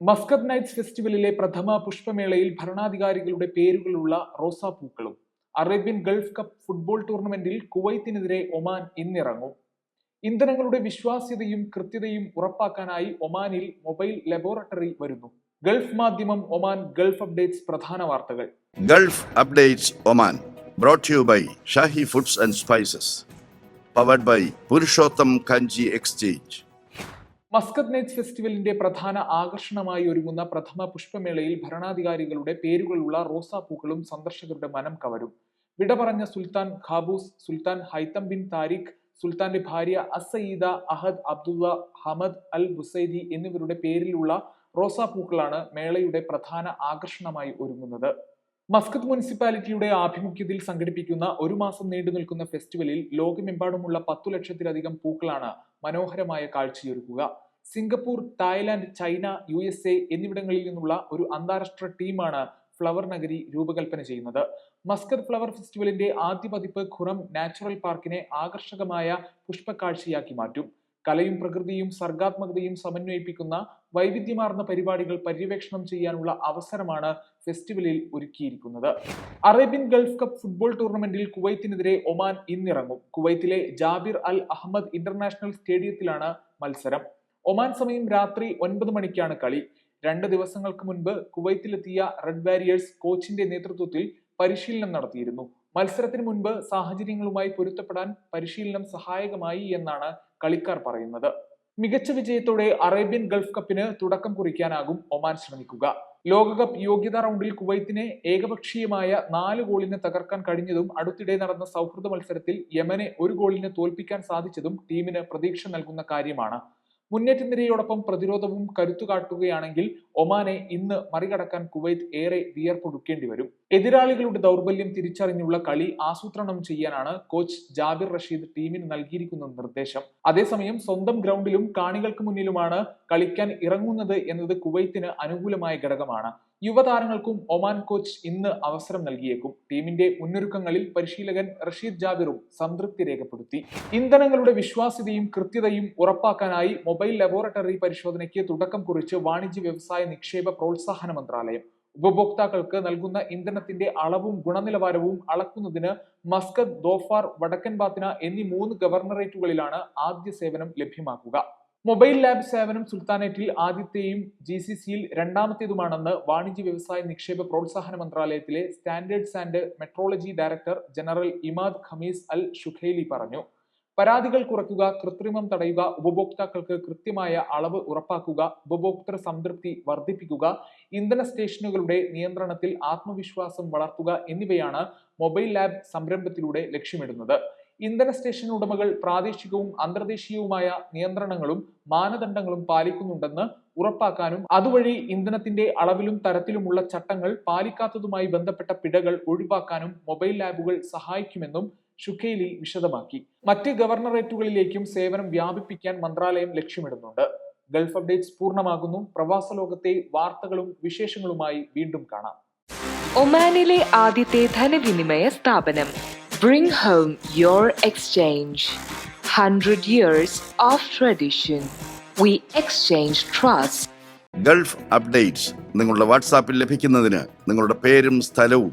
Muscat nights ഫെസ്റ്റിവലിലെ പ്രഥമ പുഷ്പമേളയിൽ ഭരണാധികാരികളുടെ പേരുകളുള്ള റോസാപ്പൂക്കളും അറേബ്യൻ ഗൾഫ് കപ്പ് ഫുട്ബോൾ ടൂർണമെന്റിൽ കുവൈത്തിനെതിരെ ഒമാൻ ഇന്നിറങ്ങും. ഇന്ധനങ്ങളുടെ വിശ്വാസ്യതയും കൃത്യതയും ഉറപ്പാക്കാനായി ഒമാനിൽ മൊബൈൽ ലബോറട്ടറി വരുന്നു. Gulf Madhyamam Oman Gulf updates പ്രധാന വാർത്തകൾ. Gulf updates Oman brought you by Shahi foods and spices powered by Purushottam Kanji Exchange. Muscat nights ഫെസ്റ്റിവലിന്റെ പ്രധാന ആകർഷണമായി ഒരുങ്ങുന്ന പ്രഥമ പുഷ്പമേളയിൽ ഭരണാധികാരികളുടെ പേരുകളുള്ള റോസാപ്പൂക്കളും സന്ദർശകരുടെ മനം കവരും. വിട പറഞ്ഞ Sultan Qaboos Sultan Haitham bin Tariq സുൽത്താന്റെ ഭാര്യ അസയീദ അഹദ് അബ്ദുള്ള ഹമദ് അൽ ബുസൈദി എന്നിവരുടെ പേരിലുള്ള റോസാപ്പൂക്കളാണ് മേളയുടെ പ്രധാന ആകർഷണമായി ഒരുങ്ങുന്നത്. മസ്കത്ത് മുനിസിപ്പാലിറ്റിയുടെ ആഭിമുഖ്യത്തിൽ സംഘടിപ്പിക്കുന്ന ഒരു മാസം നീണ്ടു നിൽക്കുന്ന ഫെസ്റ്റിവലിൽ ലോകമെമ്പാടുമുള്ള പത്തു ലക്ഷത്തിലധികം പൂക്കളാണ് മനോഹരമായ കാഴ്ചയൊരുക്കുക. Singapore Thailand China U S A എന്നിവിടങ്ങളിൽ നിന്നുള്ള ഒരു അന്താരാഷ്ട്ര ടീമാണ് ഫ്ലവർ നഗരി രൂപകൽപ്പന ചെയ്യുന്നത്. മസ്കത്ത് ഫ്ലവർ ഫെസ്റ്റിവലിന്റെ ആദ്യ പതിപ്പ് ഖുറം നാച്ചുറൽ പാർക്കിനെ ആകർഷകമായ പുഷ്പക്കാഴ്ചയാക്കി മാറ്റും. കലയും പ്രകൃതിയും സർഗാത്മകതയും സമന്വയിപ്പിക്കുന്ന വൈവിധ്യമാർന്ന പരിപാടികൾ പര്യവേക്ഷണം ചെയ്യാനുള്ള അവസരമാണ് ഫെസ്റ്റിവലിൽ ഒരുക്കിയിരിക്കുന്നത്. അറേബ്യൻ ഗൾഫ് കപ്പ് ഫുട്ബോൾ ടൂർണമെന്റിൽ കുവൈത്തിനെതിരെ ഒമാൻ ഇന്നിറങ്ങും. കുവൈത്തിലെ ജാബിർ അൽ അഹമ്മദ് ഇന്റർനാഷണൽ സ്റ്റേഡിയത്തിലാണ് മത്സരം. ഒമാൻ സമയം രാത്രി ഒൻപത് മണിക്കാണ് കളി. രണ്ട് ദിവസങ്ങൾക്ക് മുൻപ് കുവൈത്തിലെത്തിയ റെഡ് വാരിയേഴ്സ് കോച്ചിന്റെ നേതൃത്വത്തിൽ പരിശീലനം നടത്തിയിരുന്നു. മത്സരത്തിന് മുൻപ് സാഹചര്യങ്ങളുമായി പൊരുത്തപ്പെടാൻ പരിശീലനം സഹായകമായി എന്നാണ് കളിക്കാർ പറയുന്നത്. മികച്ച വിജയത്തോടെ അറേബ്യൻ ഗൾഫ് കപ്പിന് തുടക്കം കുറിക്കാനാകും ഒമാൻ ശ്രമിക്കുക. ലോകകപ്പ് യോഗ്യതാ റൗണ്ടിൽ കുവൈത്തിനെ ഏകപക്ഷീയമായ നാല് ഗോളിന് തകർക്കാൻ കഴിഞ്ഞതും അടുത്തിടെ നടന്ന സൗഹൃദ മത്സരത്തിൽ യമനെ ഒരു ഗോളിന് തോൽപ്പിക്കാൻ സാധിച്ചതും ടീമിന് പ്രതീക്ഷ നൽകുന്ന കാര്യമാണ്. മുന്നേറ്റ നിരയോടൊപ്പം പ്രതിരോധവും കരുത്തു കാട്ടുകയാണെങ്കിൽ ഒമാനെ ഇന്ന് മറികടക്കാൻ കുവൈത്ത് ഏറെ വിയർപ്പൊടുക്കേണ്ടി വരും. എതിരാളികളുടെ ദൗർബല്യം തിരിച്ചറിഞ്ഞുള്ള കളി ആസൂത്രണം ചെയ്യാനാണ് കോച്ച് ജാബിർ റഷീദ് ടീമിന് നൽകിയിരിക്കുന്ന നിർദ്ദേശം. അതേസമയം സ്വന്തം ഗ്രൗണ്ടിലും കാണികൾക്ക് മുന്നിലുമാണ് കളിക്കാൻ ഇറങ്ങുന്നത് എന്നത് കുവൈത്തിന് അനുകൂലമായ ഘടകമാണ്. യുവതാരങ്ങൾക്കും ഒമാൻ കോച്ച് ഇന്ന് അവസരം നൽകിയേക്കും. ടീമിന്റെ മുന്നൊരുക്കങ്ങളിൽ പരിശീലകൻ റഷീദ് ജാബിറും സംതൃപ്തി രേഖപ്പെടുത്തി. ഇന്ധനങ്ങളുടെ വിശ്വാസ്യതയും കൃത്യതയും ഉറപ്പാക്കാനായി മൊബൈൽ ലബോറട്ടറി പരിശോധനയ്ക്ക് തുടക്കം കുറിച്ച് വാണിജ്യ വ്യവസായ നിക്ഷേപ പ്രോത്സാഹന മന്ത്രാലയം. ഉപഭോക്താക്കൾക്ക് നൽകുന്ന ഇന്ധനത്തിന്റെ അളവും ഗുണനിലവാരവും അളക്കുന്നതിന് മസ്കത്ത് ദോഫാർ വടക്കൻ ബാത്തിന എന്നീ മൂന്ന് ഗവർണറേറ്റുകളിലാണ് ആദ്യ സേവനം ലഭ്യമാക്കുക. മൊബൈൽ ലാബ് സേവനം സുൽത്താനേറ്റിൽ ആദ്യത്തെയും ജി സി സിയിൽ രണ്ടാമത്തേതുമാണെന്ന് വാണിജ്യ വ്യവസായ നിക്ഷേപ പ്രോത്സാഹന മന്ത്രാലയത്തിലെ standards and metrology director general Imad Khamis Al Shukaili പറഞ്ഞു. പരാതികൾ കുറയ്ക്കുക കൃത്രിമം തടയുക ഉപഭോക്താക്കൾക്ക് കൃത്യമായ അളവ് ഉറപ്പാക്കുക ഉപഭോക്തൃ സംതൃപ്തി വർദ്ധിപ്പിക്കുക ഇന്ധന സ്റ്റേഷനുകളുടെ നിയന്ത്രണത്തിൽ ആത്മവിശ്വാസം വളർത്തുക എന്നിവയാണ് മൊബൈൽ ലാബ് സംരംഭത്തിലൂടെ ലക്ഷ്യമിടുന്നത്. ഇന്ധന സ്റ്റേഷൻ ഉടമകൾ പ്രാദേശികവും അന്തർദേശീയവുമായ നിയന്ത്രണങ്ങളും മാനദണ്ഡങ്ങളും പാലിക്കുന്നുണ്ടെന്ന് ഉറപ്പാക്കാനും അതുവഴി ഇന്ധനത്തിന്റെ അളവിലും തരത്തിലുമുള്ള ചട്ടങ്ങൾ പാലിക്കാത്തതുമായി ബന്ധപ്പെട്ട പിഴകൾ ഒഴിവാക്കാനും മൊബൈൽ ലാബുകൾ സഹായിക്കുമെന്നും ഷുഖേലി വിശദമാക്കി. മറ്റ് ഗവർണറേറ്റുകളിലേക്കും സേവനം വ്യാപിപ്പിക്കാൻ മന്ത്രാലയം ലക്ഷ്യമിടുന്നുണ്ട്. ഗൾഫ് അപ്ഡേറ്റ്സ് പൂർണമാകുന്നു. പ്രവാസ ലോകത്തെ വാർത്തകളും വിശേഷങ്ങളുമായി വീണ്ടും കാണാം. ഒമാനിലെ ആദ്യത്തെ ധനവിനിമയ സ്ഥാപനം bring home your exchange hundred years of tradition we exchange trust Gulf updates നിങ്ങളുടെ വാട്സാപ്പിൽ ലഭിക്കുന്നതിന് നിങ്ങളുടെ പേരും സ്ഥലവും